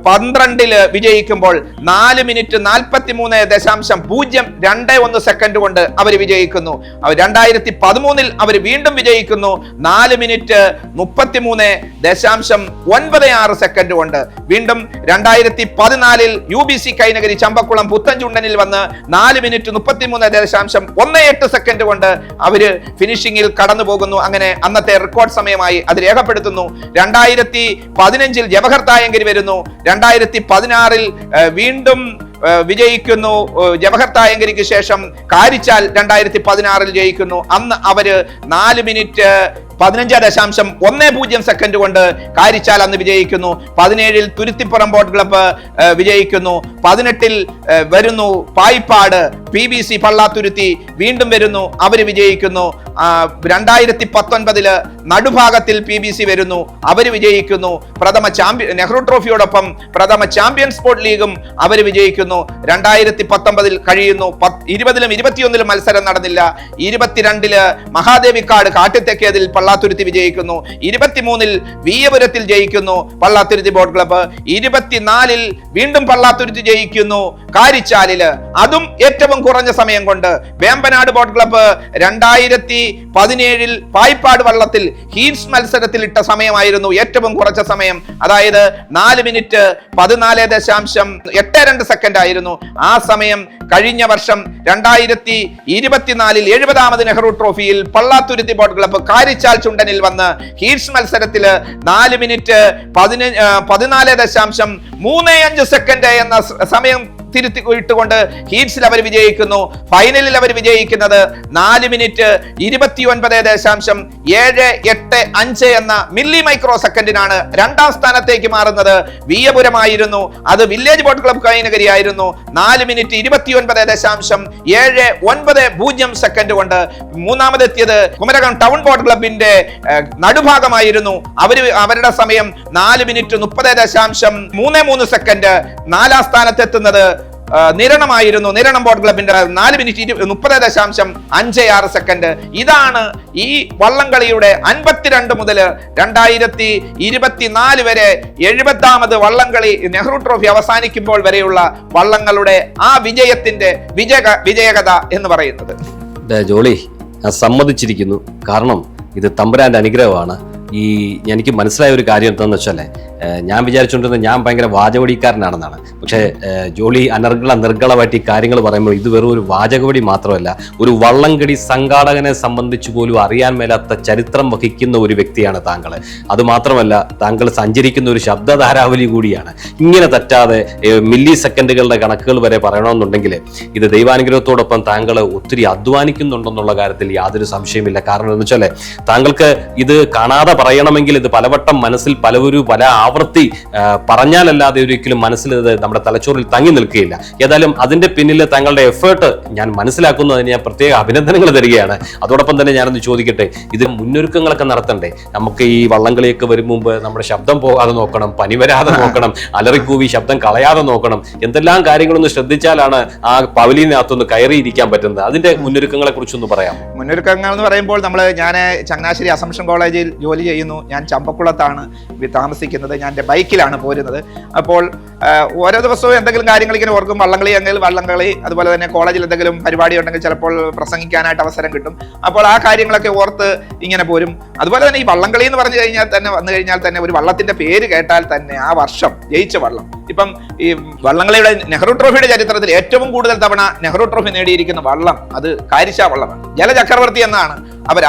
പന്ത്രണ്ടിൽ വിജയിക്കുമ്പോൾ നാല് മിനിറ്റ് നാൽപ്പത്തി മൂന്ന് ദശാംശം പൂജ്യം രണ്ട് ഒന്ന് സെക്കൻഡ് കൊണ്ട് അവർ വിജയിക്കുന്നു. രണ്ടായിരത്തി പതിമൂന്നിൽ അവർ വീണ്ടും വിജയിക്കുന്നു. നാല് മിനിറ്റ് മുപ്പത്തി മൂന്ന് ദശാംശം ഒൻപത് ആറ് സെക്കൻഡ് കൊണ്ട്. വീണ്ടും രണ്ടായിരത്തി പതിനാലിൽ U B C Kainakary Champakulam പുത്തൻചുണ്ടനിൽ വന്ന് നാല് മിനിറ്റ് മുപ്പത്തി മൂന്ന് ദശാംശം ഒന്ന് എട്ട് സെക്കൻഡ് കൊണ്ട് അവർ ഫിനിഷിംഗിൽ കടന്നു പോകുന്നു അങ്ങനെ അന്നത്തെ റെക്കോർഡ് സമയമായി അത് രേഖപ്പെടുത്തുന്നു. രണ്ടായിരത്തി പതിനഞ്ചിൽ ജവഹർ തായങ്കരി വരുന്നു. രണ്ടായിരത്തി പതിനാറിൽ വീണ്ടും വിജയിക്കുന്നു. ജവഹർ തായങ്കരിക്ക് ശേഷം കാരിച്ചാൽ രണ്ടായിരത്തി പതിനാറിൽ ജയിക്കുന്നു. അന്ന് അവർ നാല് മിനിറ്റ് പതിനഞ്ച് ദശാംശം ഒന്ന് പൂജ്യം സെക്കൻഡ് കൊണ്ട് കാരിച്ചാൽ അന്ന് വിജയിക്കുന്നു. പതിനേഴിൽ തുരുത്തിപ്പുറം ബോട്ട് ക്ലബ്ബ് വിജയിക്കുന്നു. പതിനെട്ടിൽ വരുന്നു Payippad P B C Pallathuruthy വീണ്ടും വരുന്നു അവർ വിജയിക്കുന്നു. രണ്ടായിരത്തി പത്തൊൻപതിൽ നടുഭാഗത്തിൽ പി ബി സി വരുന്നു അവർ വിജയിക്കുന്നു. പ്രഥമ ചാമ്പ്യൻ നെഹ്റു ട്രോഫിയോടൊപ്പം പ്രഥമ ചാമ്പ്യൻ സ്പോർട്ട് ലീഗും അവർ വിജയിക്കുന്നു. രണ്ടായിരത്തി പത്തൊമ്പതിൽ കഴിയുന്നു പത്ത് ഇരുപതിലും ഇരുപത്തിയൊന്നിലും മത്സരം നടന്നില്ല. ഇരുപത്തിരണ്ടിൽ മഹാദേവിക്കാട് കാട്ടിത്തെക്കേതിൽ പള്ള പള്ളാത്തുരുത്തി വിജയിക്കുന്നു. ഇരുപത്തിമൂന്നിൽ വീയപുരത്തിൽ ജയിക്കുന്നു പള്ളാത്തുരുത്തി ബോട്ട് ക്ലബ്ബ്. ഇരുപത്തിനാലിൽ വീണ്ടും പള്ളാത്തുരുത്തി ജയിക്കുന്നു. കാരിച്ചാലിൽ അതും ഏറ്റവും കുറഞ്ഞ സമയം കൊണ്ട് വേമ്പനാട് ബോട്ട് ക്ലബ്ബ് രണ്ടായിരത്തി പതിനേഴിൽ പായ്പാട് വള്ളത്തിൽ ഹീറ്റ്സ് മത്സരത്തിൽ ഇട്ട സമയമായിരുന്നു ഏറ്റവും കുറച്ച സമയം. അതായത് നാല് മിനിറ്റ് പതിനാല് ദശാംശം എട്ട് രണ്ട് സെക്കൻഡ് ആയിരുന്നു. ആ സമയം കഴിഞ്ഞ വർഷം രണ്ടായിരത്തി ഇരുപത്തിനാലിൽ എഴുപതാമത് നെഹ്റു ട്രോഫിയിൽ പള്ളാത്തുരുത്തി ബോട്ട് ക്ലബ്ബ് കാരിച്ചാൽ ചുണ്ടനിൽ വന്ന് ഹീറ്റ്സ് മത്സരത്തിൽ നാല് മിനിറ്റ് പതിന പതിനാല് ദശാംശം മൂന്ന് അഞ്ച് സെക്കൻഡ് എന്ന സമയം തിരുത്തി ഇട്ടുകൊണ്ട് ഹീറ്റ്സിൽ അവർ വിജയിക്കുന്നു. ഫൈനലിൽ അവർ വിജയിക്കുന്നത് നാല് മിനിറ്റ് ഇരുപത്തി ഒൻപത് ദശാംശം ഏഴ് എട്ട് അഞ്ച് എന്ന മില്ലി മൈക്രോ സെക്കൻഡിനാണ് രണ്ടാം സ്ഥാനത്തേക്ക് മാറുന്നത്. വിയപുരമായിരുന്നു അത് വില്ലേജ് ബോട്ട് ക്ലബ് കൈനഗരിയായിരുന്നു. നാല് മിനിറ്റ് ഇരുപത്തി ഒൻപത് ദശാംശം ഏഴ് ഒൻപത് പൂജ്യം സെക്കൻഡ് കൊണ്ട് മൂന്നാമതെത്തിയത് കുമരകം ടൗൺ ബോട്ട് ക്ലബിന്റെ നടുഭാഗമായിരുന്നു. അവർ അവരുടെ സമയം നാല് മിനിറ്റ് മുപ്പത് ദശാംശം മൂന്ന് മൂന്ന് സെക്കൻഡ് നാലാം സ്ഥാനത്തെത്തുന്നത് നിരണമായിരുന്നു. നിരണം ബോട്ട് ക്ലബിന്റെ നാല് മിനിറ്റ് മുപ്പത് ദശാംശം അഞ്ച് ആറ് സെക്കൻഡ് ഇതാണ് ഈ വള്ളംകളിയുടെ അൻപത്തിരണ്ട് മുതൽ രണ്ടായിരത്തി ഇരുപത്തിനാല് വരെ എഴുപത്താമത് വള്ളംകളി നെഹ്റു ട്രോഫി അവസാനിക്കുമ്പോൾ വരെയുള്ള വള്ളങ്ങളുടെ ആ വിജയത്തിന്റെ വിജയ വിജയകഥ എന്ന് പറയുന്നത്. ജോളി സമ്മതിച്ചിരിക്കുന്നു. കാരണം ഇത് തമ്പുരാന്റെ അനുഗ്രഹമാണ്. ഈ എനിക്ക് മനസ്സിലായ ഒരു കാര്യം എന്താണെന്ന് വെച്ചാൽ ഞാൻ വിചാരിച്ചുകൊണ്ടിരുന്നത് ഞാൻ ഭയങ്കര വാചകവടിക്കാരനാണെന്നാണ്. പക്ഷേ ജോളി അനർഗള നിർഗളമായിട്ട് ഈ കാര്യങ്ങൾ പറയുമ്പോൾ ഇത് വെറും ഒരു വാചകവടി മാത്രമല്ല ഒരു വള്ളംകടി സംഘാടകനെ സംബന്ധിച്ച് പോലും അറിയാൻ മേലാത്ത ചരിത്രം വഹിക്കുന്ന ഒരു വ്യക്തിയാണ് താങ്കൾ അതുമാത്രമല്ല താങ്കൾ സഞ്ചരിക്കുന്ന ഒരു ശബ്ദധാരാവലി കൂടിയാണ്. ഇങ്ങനെ തെറ്റാതെ മില്ലി സെക്കൻഡുകളുടെ കണക്കുകൾ വരെ പറയണമെന്നുണ്ടെങ്കിൽ ഇത് ദൈവാനുഗ്രഹത്തോടൊപ്പം താങ്കൾ ഒത്തിരി അധ്വാനിക്കുന്നുണ്ടെന്നുള്ള കാര്യത്തിൽ യാതൊരു സംശയമില്ല കാരണം എന്ന് വെച്ചാൽ താങ്കൾക്ക് ഇത് കാണാതെ പറയണമെങ്കിൽ ഇത് പലവട്ടം മനസ്സിൽ പലവരും പല ആവർത്തി പറഞ്ഞാലല്ലാതെ ഒരിക്കലും മനസ്സിൽ ഇത് നമ്മുടെ തലച്ചോറിൽ തങ്ങി നിൽക്കുകയില്ല. ഏതായാലും അതിന്റെ പിന്നിൽ തങ്ങളുടെ എഫേർട്ട് ഞാൻ മനസ്സിലാക്കുന്നു. അതിന് ഞാൻ പ്രത്യേക അഭിനന്ദനങ്ങൾ തരികയാണ്. അതോടൊപ്പം തന്നെ ഞാനൊന്ന് ചോദിക്കട്ടെ ഇത് മുന്നൊരുക്കങ്ങളൊക്കെ നടത്തണ്ടേ? നമുക്ക് ഈ വള്ളംകളിയൊക്കെ വരും മുമ്പ് നമ്മുടെ ശബ്ദം പോകാതെ നോക്കണം പനി വരാതെ നോക്കണം അലറിക്കൂവി ശബ്ദം കളയാതെ നോക്കണം. എന്തെല്ലാം കാര്യങ്ങളൊന്ന് ശ്രദ്ധിച്ചാലാണ് ആ പവലിനകത്തൊന്ന് കയറിയിരിക്കാൻ പറ്റുന്നത്? അതിന്റെ മുന്നൊരുക്കങ്ങളെ കുറിച്ചൊന്ന് പറയാം മുന്നൊരുക്കങ്ങൾ എന്ന് പറയുമ്പോൾ നമ്മൾ ഞാൻ ചങ്ങനാശ്ശേരി അസംഷൻ കോളേജിൽ ജോലി ചെയ്യുന്നു. ഞാൻ ചമ്പക്കുളത്താണ് താമസിക്കുന്നത്. ഞാൻ എന്റെ ബൈക്കിലാണ് പോരുന്നത്. അപ്പോൾ ഓരോ ദിവസവും എന്തെങ്കിലും കാര്യങ്ങൾ ഇങ്ങനെ ഓർക്കും. വള്ളംകളി എങ്കിൽ വള്ളംകളി അതുപോലെ തന്നെ കോളേജിൽ എന്തെങ്കിലും പരിപാടി ഉണ്ടെങ്കിൽ ചിലപ്പോൾ പ്രസംഗിക്കാനായിട്ട് അവസരം കിട്ടും. അപ്പോൾ ആ കാര്യങ്ങളൊക്കെ ഓർത്ത് ഇങ്ങനെ പോരും. അതുപോലെ തന്നെ ഈ വള്ളംകളി എന്ന് പറഞ്ഞു കഴിഞ്ഞാൽ തന്നെ വന്നു കഴിഞ്ഞാൽ തന്നെ ഒരു വള്ളത്തിന്റെ പേര് കേട്ടാൽ തന്നെ ആ വർഷം ജയിച്ച വള്ളം. ഇപ്പം ഈ വള്ളംകളിയുടെ നെഹ്റു ട്രോഫിയുടെ ചരിത്രത്തിൽ ഏറ്റവും കൂടുതൽ തവണ നെഹ്റു ട്രോഫി നേടിയിരിക്കുന്ന വള്ളം അത് കാരിശ വള്ളമാണ്. ജലചക്രവർത്തി എന്നാണ് അവർ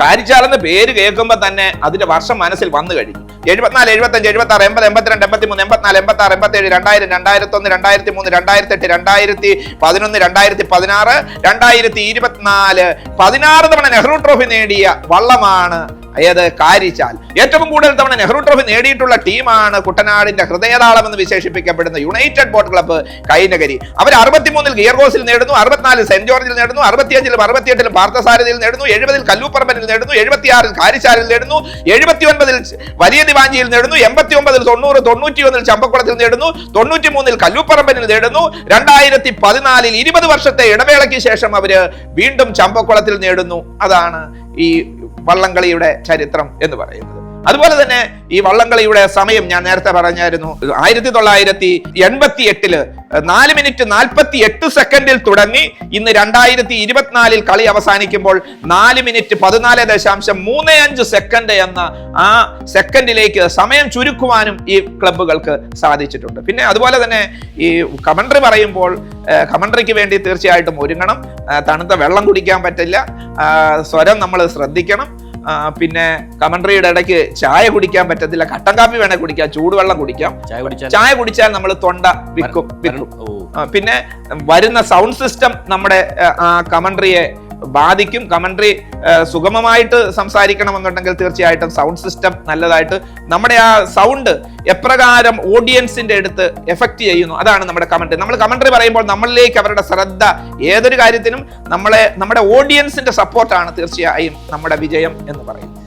കാരിച്ചാലെന്ന് പേര് കേൾക്കുമ്പോൾ തന്നെ അതിന്റെ വർഷം മനസ്സിൽ വന്നു കഴിഞ്ഞു. എഴുപത്തിനാല് എഴുപത്തഞ്ച് എഴുപത്തി ആറ് എൺപത് എൺപത്തിരണ്ട് എൺപത്തി മൂന്ന് എൺപത്തിനാല് എൺപത്തി ആറ് എൺപത്തി ഏഴ് രണ്ടായിരം രണ്ടായിരത്തി ഒന്ന് രണ്ടായിരത്തി മൂന്ന് രണ്ടായിരത്തി എട്ട് രണ്ടായിരത്തി പതിനൊന്ന് രണ്ടായിരത്തി പതിനാറ് രണ്ടായിരത്തി ഇരുപത്തിനാല് പതിനാറ് തവണ നെഹ്റു ട്രോഫി നേടിയ വള്ളമാണ് ഏത് കാരിച്ചാൽ ഏറ്റവും കൂടുതൽ തവണ നെഹ്റു ട്രോഫി നേടിയിട്ടുള്ള ടീമാണ് കുട്ടനാടിന്റെ ഹൃദയതാളം എന്ന് വിശേഷിപ്പിക്കപ്പെടുന്ന യുണൈറ്റഡ് ബോട്ട് ക്ലബ്ബ് കൈനഗരി. അവർ അറുപത്തിമൂന്നിൽ ഗിയർഗോസിൽ നേടുന്നു അറുപത്തിനാലിൽ സെന്റ് ജോർജിൽ നേടുന്നു അറുപത്തിയഞ്ചിലും അറുപത്തിയെട്ടിലും പാർത്ഥസാരഥിയിൽ നേടുന്നു എഴുപതിൽ കല്ലൂപ്പറമ്പനിൽ നേടുന്നു എഴുപത്തിയാറിൽ കാരിച്ചാലിൽ നേടുന്നു എഴുപത്തി ഒൻപതിൽ വലിയ ദിവാഞ്ചിയിൽ നേടുന്നു എൺപത്തി ഒമ്പതിൽ തൊണ്ണൂറ് തൊണ്ണൂറ്റി ഒന്നിൽ ചമ്പക്കുളത്തിൽ നേടുന്നു തൊണ്ണൂറ്റി മൂന്നിൽ കല്ലൂപ്പറമ്പനിൽ നേടുന്നു രണ്ടായിരത്തി പതിനാലിൽ ഇരുപത് വർഷത്തെ ഇടവേളയ്ക്ക് ശേഷം അവർ വീണ്ടും ചമ്പക്കുളത്തിൽ നേടുന്നു. അതാണ് ഈ വള്ളംകളിയുടെ ചരിത്രം എന്ന് പറയുന്നത്. അതുപോലെ തന്നെ ഈ വള്ളംകളിയുടെ സമയം ഞാൻ നേരത്തെ പറഞ്ഞായിരുന്നു. ആയിരത്തി തൊള്ളായിരത്തി എൺപത്തി എട്ടിൽ നാല് മിനിറ്റ് നാൽപ്പത്തി എട്ട് സെക്കൻഡിൽ തുടങ്ങി ഇന്ന് രണ്ടായിരത്തി ഇരുപത്തിനാലിൽ കളി അവസാനിക്കുമ്പോൾ നാല് മിനിറ്റ് പതിനാല് ദശാംശം മൂന്ന് അഞ്ച് സെക്കൻഡ് എന്ന ആ സെക്കൻഡിലേക്ക് സമയം ചുരുക്കുവാനും ഈ ക്ലബുകൾക്ക് സാധിച്ചിട്ടുണ്ട്. പിന്നെ അതുപോലെ തന്നെ ഈ കമൻട്രി പറയുമ്പോൾ കമൻട്രിക്ക് വേണ്ടി തീർച്ചയായിട്ടും ഒരുങ്ങണം. തണുത്ത വെള്ളം കുടിക്കാൻ പറ്റില്ല. സ്വരം നമ്മൾ ശ്രദ്ധിക്കണം. പിന്നെ കമൻട്രിയുടെ ഇടയ്ക്ക് ചായ കുടിക്കാൻ പറ്റത്തില്ല. കട്ടൻ കാപ്പി വേണേൽ കുടിക്കാം ചൂടുവെള്ളം കുടിക്കാം. ചായ കുടിച്ചാൽ നമ്മൾ തൊണ്ട ഓ. പിന്നെ വരുന്ന സൗണ്ട് സിസ്റ്റം നമ്മുടെ കമൻട്രിയെ ബാധിക്കും. കമൻട്രി സുഗമമായിട്ട് സംസാരിക്കണമെന്നുണ്ടെങ്കിൽ തീർച്ചയായിട്ടും സൗണ്ട് സിസ്റ്റം നല്ലതായിട്ട് നമ്മുടെ ആ സൗണ്ട് എപ്രകാരം ഓഡിയൻസിന്റെ അടുത്ത് എഫക്റ്റ് ചെയ്യുന്നു അതാണ് നമ്മുടെ കമൻട്രി നമ്മൾ കമൻട്രി പറയുമ്പോൾ നമ്മളിലേക്ക് അവരുടെ ശ്രദ്ധ ഏതൊരു കാര്യത്തിനും നമ്മളെ നമ്മുടെ ഓഡിയൻസിന്റെ സപ്പോർട്ടാണ് തീർച്ചയായും നമ്മുടെ വിജയം എന്ന് പറയുന്നത്.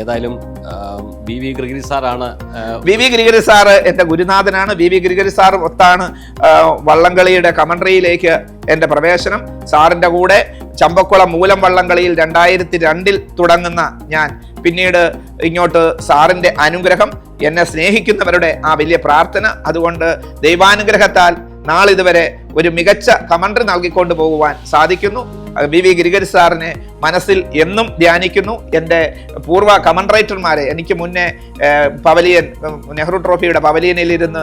ഏതായാലും ബി വി ഗ്രിഗരി സാറാണ് ബി വി ഗ്രിഗരി സാറ് എന്റെ ഗുരുനാഥനാണ്. ബി വി ഗ്രിഗരി സാർ ഒത്താണ് വള്ളംകളിയുടെ കമൻട്രിയിലേക്ക് എന്റെ പ്രവേശനം. സാറിന്റെ കൂടെ ചമ്പക്കുളം മൂലം വള്ളംകളിയിൽ രണ്ടായിരത്തി രണ്ടിൽ തുടങ്ങുന്ന ഞാൻ. പിന്നീട് ഇങ്ങോട്ട് സാറിന്റെ അനുഗ്രഹം എന്നെ സ്നേഹിക്കുന്നവരുടെ ആ വലിയ പ്രാർത്ഥന. അതുകൊണ്ട് ദൈവാനുഗ്രഹത്താൽ നാളിതുവരെ ഒരു മികച്ച കമൻട്രി നൽകിക്കൊണ്ട് പോകുവാൻ സാധിക്കുന്നു. ബി വി ഗിരിഗരി സാറിനെ മനസ്സിൽ എന്നും ധ്യാനിക്കുന്നു. എന്റെ പൂർവ കമൻട്രേറ്റർമാരെ എനിക്ക് മുന്നേ പവലിയൻ നെഹ്റു ട്രോഫിയുടെ പവലിയനിലിരുന്ന്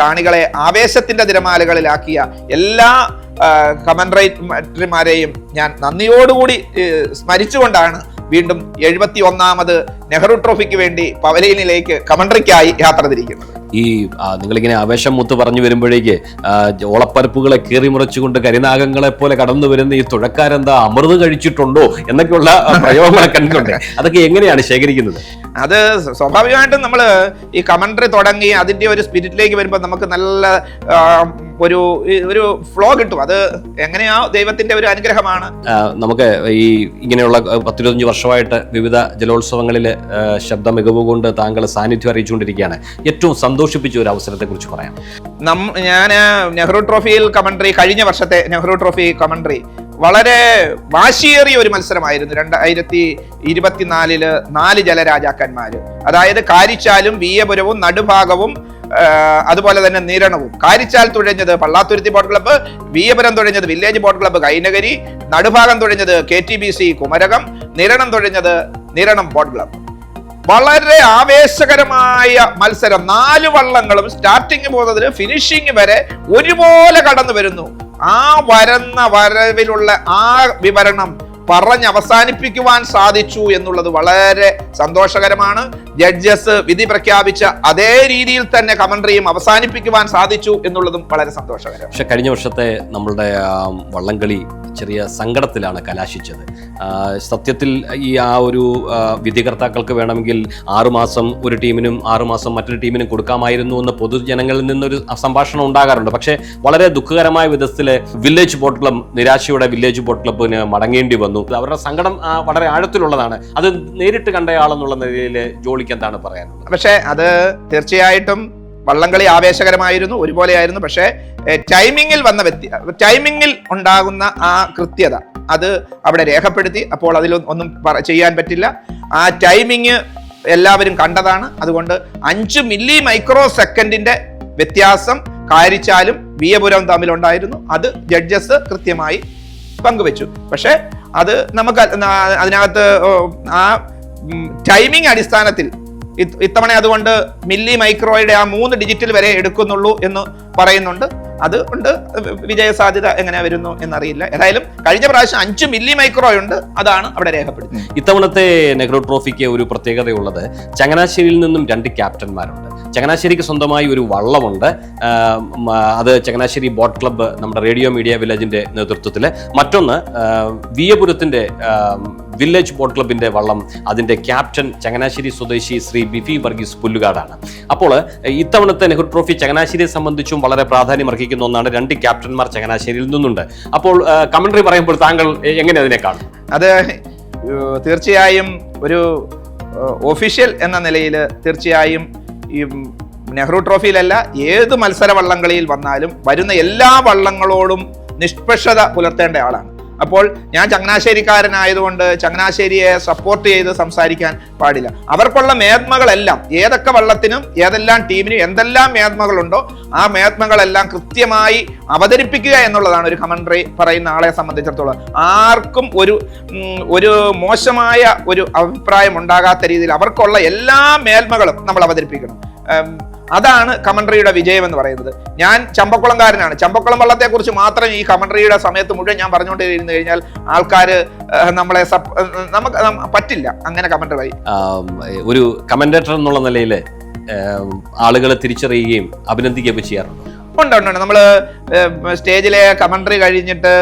കാണികളെ ആവേശത്തിന്റെ തിരമാലകളിലാക്കിയ എല്ലാ കമൻട്രേറ്റർമാരെയും ഞാൻ നന്ദിയോടുകൂടി സ്മരിച്ചുകൊണ്ടാണ് വീണ്ടും എഴുപത്തി ഒന്നാമത് നെഹ്റു ട്രോഫിക്ക് വേണ്ടി പവലിയനിലേക്ക് കമൻട്രിക്കായി യാത്ര തിരിക്കുന്നത്. ഈ നിങ്ങളിങ്ങനെ ആവേശം മുത്ത് പറഞ്ഞു വരുമ്പോഴേക്ക് ഓളപ്പരപ്പുകളെ കീറി മുറിച്ചുകൊണ്ട് കരിനാഗങ്ങളെ പോലെ കടന്നു വരുന്ന ഈ തുഴക്കാരെന്താ അമൃത് കഴിച്ചിട്ടുണ്ടോ എന്നൊക്കെയുള്ള പ്രയോഗങ്ങളെ കണ്ടിട്ടുണ്ട്. അതൊക്കെ എങ്ങനെയാണ് ശേഖരിക്കുന്നത്? അത് സ്വാഭാവികമായിട്ടും നമ്മൾ ഈ കമൻട്രി തുടങ്ങി അതിന്റെ ഒരു സ്പിരിറ്റിലേക്ക് വരുമ്പോൾ നമുക്ക് നല്ല ഒരു ഒരു ഫ്ലോ കിട്ടും. അത് എങ്ങനെയാ ദൈവത്തിന്റെ ഒരു അനുഗ്രഹമാണ്. നമുക്ക് ഈ ഇങ്ങനെയുള്ള പത്തിരുപത്തഞ്ച് വർഷമായിട്ട് വിവിധ ജലോത്സവങ്ങളിൽ ശബ്ദ മികവ് കൊണ്ട് താങ്കൾ സാന്നിധ്യം അറിയിച്ചുകൊണ്ടിരിക്കുകയാണ്. ഏറ്റവും സന്തോഷിപ്പിച്ച ഒരു അവസരത്തെക്കുറിച്ച് പറയാം. ഞാൻ നെഹ്റു ട്രോഫിയിൽ കമൻട്രി കഴിഞ്ഞ വർഷത്തെ നെഹ്റു ട്രോഫി കമൻട്രി വളരെ വാശിയേറിയ ഒരു മത്സരമായിരുന്നു. രണ്ടായിരത്തി ഇരുപത്തിനാലിൽ നാല് ജലരാജാക്കന്മാര് അതായത് കാരിച്ചാലും വീയപുരവും നടുഭാഗവും അതുപോലെ തന്നെ നിരണവും. കാരിച്ചാൽ തുഴഞ്ഞത് Pallathuruthy boat club Veeyapuram തുഴഞ്ഞത് village boat club Kainakary Nadubhagam തുഴഞ്ഞത് K T B C Kumarakom Niranam തുഴഞ്ഞത് Niranam boat club. വളരെ ആവേശകരമായ മത്സരം. നാല് വള്ളങ്ങളും സ്റ്റാർട്ടിങ് പോകുന്നതിന് ഫിനിഷിങ് വരെ ഒരുപോലെ കടന്നു വരുന്നു ആ വരുന്ന വരവിലുള്ള ആ വിവരണം പറഞ്ഞ് അവസാനിപ്പിക്കുവാൻ സാധിച്ചു എന്നുള്ളത് വളരെ സന്തോഷകരമാണ്. ജഡ്ജസ് വിധി പ്രഖ്യാപിച്ച അതേ രീതിയിൽ തന്നെ കമന്ററിയും അവസാനിപ്പിക്കുവാൻ സാധിച്ചു എന്നുള്ളതും വളരെ സന്തോഷകരം പക്ഷെ കഴിഞ്ഞ വർഷത്തെ നമ്മളുടെ വള്ളംകളി ചെറിയ സങ്കടത്തിലാണ് കലാശിച്ചത്. സത്യത്തിൽ ഈ ആ ഒരു വിധികർത്താക്കൾക്ക് വേണമെങ്കിൽ ആറുമാസം ഒരു ടീമിനും ആറുമാസം മറ്റൊരു ടീമിനും കൊടുക്കാമായിരുന്നു എന്ന് പൊതുജനങ്ങളിൽ നിന്നൊരു സംഭാഷണം ഉണ്ടാകാറുണ്ട്. പക്ഷേ വളരെ ദുഃഖകരമായ വിധത്തിൽ വില്ലേജ് ബോട്ട് ക്ലബ് നിരാശയുടെ വില്ലേജ് ബോട്ട് ക്ലബിന് മടങ്ങേണ്ടി വന്നു. അവരുടെ സങ്കടം വളരെ ആഴത്തിലുള്ളതാണ്. അത് നേരിട്ട് കണ്ടയാളെന്നുള്ള നിലയിൽ ജോളിക്ക് എന്താണ് പറയാനുള്ളത്? പക്ഷേ അത് തീർച്ചയായിട്ടും വള്ളംകളി ആവേശകരമായിരുന്നു ഒരുപോലെയായിരുന്നു. പക്ഷേ ടൈമിങ്ങിൽ വന്ന വ്യക്തി ടൈമിങ്ങിൽ ഉണ്ടാകുന്ന ആ കൃത്യത അത് അവിടെ രേഖപ്പെടുത്തി അപ്പോൾ അതിൽ ഒന്നും ചെയ്യാൻ പറ്റില്ല. ആ ടൈമിങ് എല്ലാവരും കണ്ടതാണ്. അതുകൊണ്ട് അഞ്ച് മില്ലി മൈക്രോ സെക്കൻഡിന്റെ വ്യത്യാസം കാരിച്ചാലും വിയപുരം തമ്മിലുണ്ടായിരുന്നു. അത് ജഡ്ജസ് കൃത്യമായി പങ്കുവെച്ചു. പക്ഷെ അത് നമുക്ക് അതിനകത്ത് ആ ടൈമിംഗ് അടിസ്ഥാനത്തിൽ ഇത്- ഇത്തവണ അതുകൊണ്ട് മില്ലി മൈക്രോയുടെ ആ മൂന്ന് ഡിജിറ്റിൽ വരെ എടുക്കുന്നുള്ളൂ എന്ന് പറയുന്നുണ്ട്. അത് ഉണ്ട് വിജയ സാധ്യത എങ്ങനെ വരുന്നു എന്നറിയില്ല. ഏതായാലും കഴിഞ്ഞ പ്രാവശ്യം അഞ്ച് മില്ലി മൈക്രോ ഉണ്ട്. അതാണ് അവിടെ രേഖപ്പെടുത്തുന്നത് ഇത്തവണത്തെ നെഹ്റു ട്രോഫിക്ക് ഒരു പ്രത്യേകതയുള്ളത് ചങ്ങനാശ്ശേരിയിൽ നിന്നും രണ്ട് ക്യാപ്റ്റന്മാരുണ്ട് ചങ്ങനാശ്ശേരിക്ക് സ്വന്തമായി ഒരു വള്ളമുണ്ട്. അത് ചങ്ങനാശ്ശേരി ബോട്ട് ക്ലബ്ബ് നമ്മുടെ റേഡിയോ മീഡിയ വില്ലേജിന്റെ നേതൃത്വത്തിൽ. മറ്റൊന്ന് വിയപുരത്തിന്റെ വില്ലേജ് ബോട്ട് ക്ലബിന്റെ വള്ളം അതിന്റെ ക്യാപ്റ്റൻ ചങ്ങനാശ്ശേരി സ്വദേശി ശ്രീ ബിഫി വർഗീസ് പുല്ലുകാടാണ്. അപ്പോൾ ഇത്തവണത്തെ നെഹ്റു ട്രോഫി ചങ്ങനാശ്ശേരിയെ സംബന്ധിച്ചും വളരെ പ്രാധാന്യം അർഹിക്കുന്ന ഒന്നാണ് രണ്ട് ക്യാപ്റ്റന്മാർ ചങ്ങനാശ്ശേരിയിൽ നിന്നുണ്ട്. അപ്പോൾ കമന്ററി പറയുമ്പോൾ താങ്കൾ എങ്ങനെ അതിനെ കാണും? അത് തീർച്ചയായും ഒരു ഒഫീഷ്യൽ എന്ന നിലയിൽ തീർച്ചയായും ഈ നെഹ്റു ട്രോഫിയിലല്ല ഏത് മത്സര വള്ളംകളിയിൽ വന്നാലും വരുന്ന എല്ലാ വള്ളങ്ങളോടും നിഷ്പക്ഷത പുലർത്തേണ്ട ആളാണ്. അപ്പോൾ ഞാൻ ചങ്ങനാശ്ശേരിക്കാരനായതുകൊണ്ട് ചങ്ങനാശ്ശേരിയെ സപ്പോർട്ട് ചെയ്ത് സംസാരിക്കാൻ പാടില്ല. അവർക്കുള്ള മേന്മകളെല്ലാം ഏതൊക്കെ വള്ളത്തിനും ഏതെല്ലാം ടീമിനും എന്തെല്ലാം മേന്മകളുണ്ടോ ആ മേന്മകളെല്ലാം കൃത്യമായി അവതരിപ്പിക്കുക എന്നുള്ളതാണ് ഒരു കമൻട്രി പറയുന്ന ആളെ സംബന്ധിച്ചിടത്തോളം. ആർക്കും ഒരു ഒരു മോശമായ ഒരു അഭിപ്രായം ഉണ്ടാകാത്ത രീതിയിൽ അവർക്കുള്ള എല്ലാ മേന്മകളും നമ്മൾ അവതരിപ്പിക്കണം. അതാണ് കമൻട്രിയുടെ വിജയം എന്ന് പറയുന്നത്. ഞാൻ ചമ്പക്കുളംകാരനാണ്. ചമ്പക്കുളം വള്ളത്തെ കുറിച്ച് മാത്രം ഈ കമൻട്രിയുടെ സമയത്ത് മുഴുവൻ ഞാൻ പറഞ്ഞുകൊണ്ടിരുന്നു കഴിഞ്ഞാൽ ആൾക്കാർ നമ്മളെ നമുക്ക് പറ്റില്ല അങ്ങനെ കമൻട്രി ആയി. ഒരു കമന്റേറ്റർ എന്നുള്ള നിലയിൽ ആളുകളെ തിരിച്ചറിയുകയും അഭിനന്ദിക്കുകയൊക്കെ ചെയ്യാറുണ്ട്. ഉണ്ട് ഉണ്ട് നമ്മൾ സ്റ്റേജിലെ കമൻട്രി കഴിഞ്ഞിട്ട്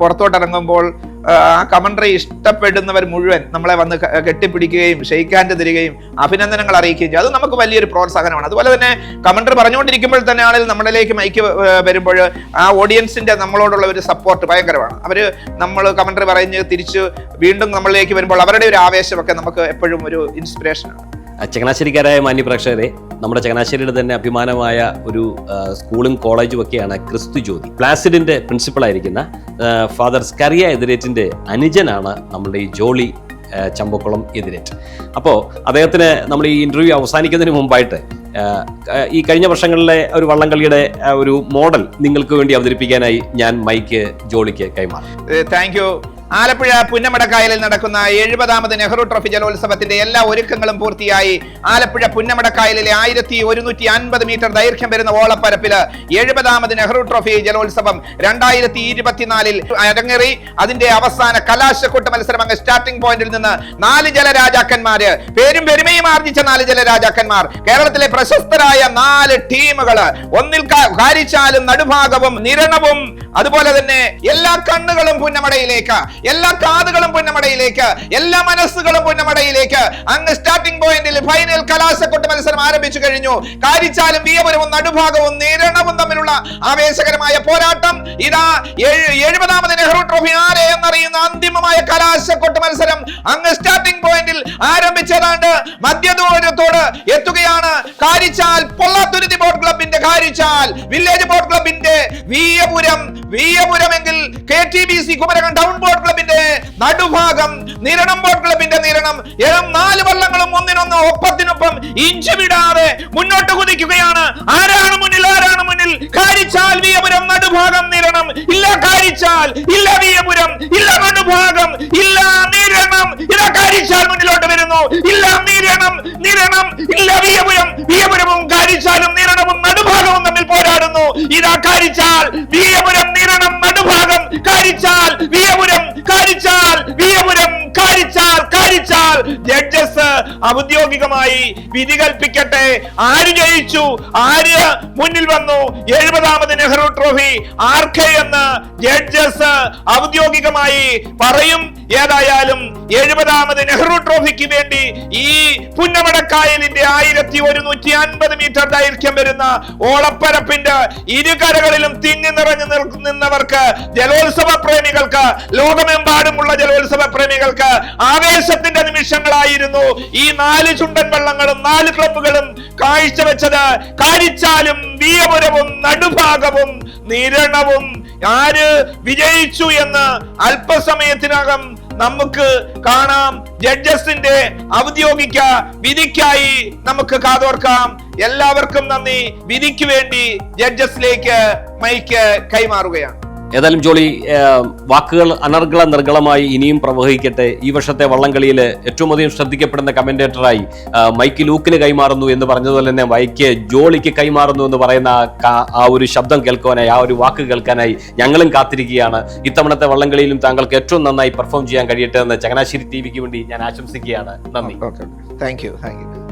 പുറത്തോട്ടിറങ്ങുമ്പോൾ ആ കമൻട്രി ഇഷ്ടപ്പെടുന്നവർ മുഴുവൻ നമ്മളെ വന്ന് കെട്ടിപ്പിടിക്കുകയും ഷെയ്ക്ക് ഹാൻഡ് തരികയും അഭിനന്ദനങ്ങൾ അറിയിക്കുകയും ചെയ്യും. അത് നമുക്ക് വലിയൊരു പ്രോത്സാഹനമാണ്. അതുപോലെ തന്നെ കമൻട്രി പറഞ്ഞുകൊണ്ടിരിക്കുമ്പോൾ തന്നെ ആളിൽ നമ്മളിലേക്ക് മൈക്ക് വരുമ്പോൾ ആ ഓഡിയൻസിന്റെ നമ്മളോടുള്ള ഒരു സപ്പോർട്ട് ഭയങ്കരമാണ്. അവർ നമ്മൾ കമൻട്രി പറഞ്ഞ് തിരിച്ച് വീണ്ടും നമ്മളിലേക്ക് വരുമ്പോൾ അവരുടെ ഒരു ആവേശമൊക്കെ നമുക്ക് എപ്പോഴും ഒരു ഇൻസ്പിറേഷനാണ് ചങ്ങനാശ്ശേരിക്കാരായ മാന്യപ്രേക്ഷകരെ നമ്മുടെ ചങ്ങനാശ്ശേരിയുടെ തന്നെ അഭിമാനമായ ഒരു സ്കൂളും കോളേജും ഒക്കെയാണ് ക്രിസ്തു ജ്യോതി. പ്ലാസിഡിന്റെ പ്രിൻസിപ്പളായിരിക്കുന്ന ഫാദർ സ്കറിയ എതിരേറ്റിന്റെ അനുജനാണ് നമ്മുടെ ഈ ജോളി ചമ്പക്കുളം എതിരേറ്റ്. അപ്പോൾ അദ്ദേഹത്തിന് നമ്മൾ ഈ ഇന്റർവ്യൂ അവസാനിക്കുന്നതിന് മുമ്പായിട്ട് ഈ കഴിഞ്ഞ വർഷങ്ങളിലെ ഒരു വള്ളംകളിയുടെ ഒരു മോഡൽ നിങ്ങൾക്ക് വേണ്ടി അവതരിപ്പിക്കാനായി ഞാൻ മൈക്ക് ജോളിക്ക് കൈമാറി. താങ്ക് യു ആലപ്പുഴ പുന്നമടക്കായലിൽ നടക്കുന്ന എഴുപതാമത് നെഹ്റു ട്രോഫി ജലോത്സവത്തിന്റെ എല്ലാ ഒരുക്കങ്ങളും പൂർത്തിയായി. ആലപ്പുഴ പുന്നമടക്കായലിലെ ആയിരത്തി ഒരുന്നൂറ്റി അൻപത് മീറ്റർ ദൈർഘ്യം വരുന്ന ഓളപ്പരപ്പിൽ എഴുപതാമത് നെഹ്റു ട്രോഫി ജലോത്സവം രണ്ടായിരത്തി ഇരുപത്തിനാലിൽ അരങ്ങേറി. അതിന്റെ അവസാന കലാശക്കൂട്ട മത്സരം അങ്ങ് സ്റ്റാർട്ടിംഗ് പോയിന്റിൽ നിന്ന് നാല് ജലരാജാക്കന്മാര് പേരും പെരുമയും ആർജിച്ച നാല് ജലരാജാക്കന്മാർ. കേരളത്തിലെ പ്രശസ്തരായ നാല് ടീമുകൾ ഒന്നിൽ കാരിച്ചാലും നടുഭാഗവും നിരണവും അതുപോലെ തന്നെ എല്ലാ കണ്ണുകളും പുന്നമടയിലേക്ക് എല്ലാ കാതുകളും പുന്നമടയിലേക്ക് എല്ലാ മനസ്സുകളും പുന്നമടയിലേക്ക്. അങ്ങ് സ്റ്റാർട്ടിംഗ് പോയിന്റിൽ ഫൈനൽ കലാശക്കൊട്ട് മത്സരം ആരംഭിച്ചു കഴിഞ്ഞു. കാരിച്ചാലും വിയപുരവും നടുഭാഗവും നിരണവും തമ്മിലുള്ള ആവേശകരമായ പോരാട്ടം. ഇതാ എഴുപതാമത് നെഹ്റു ട്രോഫി ആരെ എന്നറിയുന്ന അന്തിമമായ കലാശക്കൊട്ട് മത്സരം അങ്ങ് സ്റ്റാർട്ടിംഗ് പോയിന്റിൽ ആരംഭിച്ചതാണ്ട് മധ്യദൂരത്തോട് എത്തുകയാണ്. കാരിച്ചാൽ പൊള്ളാത്തുരുതി ബോട്ട് ക്ലബിന്റെ കാരിച്ചാൽ വില്ലേജ് ബോട്ട് ക്ലബിന്റെ Veeyapuram വിയപുരമെങ്കിൽ K T B C Kumarakom town boat ക്ലബിന്റെ നടുഭാഗം നിരണം ബോട്ട് ക്ലബിന്റെ നിരണം. ഏതും നാല് വള്ളങ്ങളും ഒന്നിനൊന്ന് ഒപ്പത്തിനൊപ്പം ഇഞ്ചു വിടാതെ മുന്നോട്ട് കുതിക്കുകയാണ്. ആരാണ് മുന്നിൽ? ആരാണ് മുന്നിൽ? കാരിച്ചാൽ വിയപുരം നടുഭാഗം നിരണം. ഇല്ല കാരിച്ചാൽ ഇല്ല വിയപുരം ഇല്ല നടുഭാഗം ഇല്ല നിരണം. ഇല്ല കാരിച്ചാൽ മുന്നിലോട്ട് വരുന്നു. ഇല്ല നിരണം നിരണം ഇല്ല വിയപുരം. വിയപുരവും കാരിച്ചാലും നിരണവും നടുഭാഗവും തമ്മിൽ പോരാടുന്നു. ഇതാ കാരിച്ചാൽ വിയപുരം നിരണം കാരിച്ചാൽ വിയപുരം കാരിച്ചാൽ വിയപുരം കാരിച്ചാൽ കാരിച്ചാൽ ജഡ്ജസ് ഔദ്യോഗികമായി വിധി കൽപ്പിക്കട്ടെ. ആര് ജയിച്ചു? ആര് മുന്നിൽ വന്നു? എഴുപതാമത് നെഹ്റു ട്രോഫി ആർക്കെ എന്ന് ജഡ്ജസ് ഔദ്യോഗികമായി പറയും. ഏതായാലും എഴുപതാമത് നെഹ്റു ട്രോഫിക്ക് വേണ്ടി ഈ പുന്നമടക്കായലിന്റെ ആയിരത്തി ഒരുന്നൂറ്റി അൻപത് മീറ്റർ ദൈർഘ്യം വരുന്ന ഓളപ്പരപ്പിന്റെ ഇരുകരകളിലും തിങ്ങി നിറഞ്ഞു നിൽക്കുന്നവർക്ക് നിന്നവർക്ക് ജലോത്സവ പ്രേമികൾക്ക് ലോകമെമ്പാടുമുള്ള ജലോത്സവ പ്രേമികൾക്ക് ആവേശത്തിന്റെ നിമിഷങ്ങളായിരുന്നു. ഈ നാല് ചുണ്ടൻ വള്ളങ്ങളും നാല് ക്ലബുകളും കാഴ്ചവെച്ചത് കാരിച്ചാലും വീയപുരവും നടുഭാഗവും നിരണവും. ആര് വിജയിച്ചു എന്ന് അല്പസമയത്തിനകം നമുക്ക് കാണാം. ജഡ്ജസിന്റെ ഔദ്യോഗിക വിധിക്കായി നമുക്ക് കാതോർക്കാം. എല്ലാവർക്കും നന്ദി. വിധിക്ക് വേണ്ടി ജഡ്ജസിലേക്ക് മൈക്ക് കൈമാറുകയാണ്. ഏതായാലും ജോളി വാക്കുകൾ അനർഗള നിർഗളമായി ഇനിയും പ്രവഹിക്കട്ടെ. ഈ വർഷത്തെ വള്ളംകളിയിൽ ഏറ്റവും അധികം ശ്രദ്ധിക്കപ്പെടുന്ന കമന്റേറ്ററായി മൈക്ക് ലൂക്കിന് കൈമാറുന്നു എന്ന് പറഞ്ഞതുപോലെ തന്നെ മൈക്ക് ജോളിക്ക് കൈമാറുന്നു എന്ന് പറയുന്ന ആ ഒരു ശബ്ദം കേൾക്കുവാനായി ആ ഒരു വാക്ക് കേൾക്കാനായി ഞങ്ങളും കാത്തിരിക്കുകയാണ്. ഇത്തവണത്തെ വള്ളംകളിയിലും താങ്കൾക്ക് ഏറ്റവും നന്നായി പെർഫോം ചെയ്യാൻ കഴിയട്ടെ എന്ന് ചങ്ങനാശ്ശേരി ടി വിക്ക് വേണ്ടി ഞാൻ ആശംസിക്കുകയാണ്. നന്ദി. Thank you thank you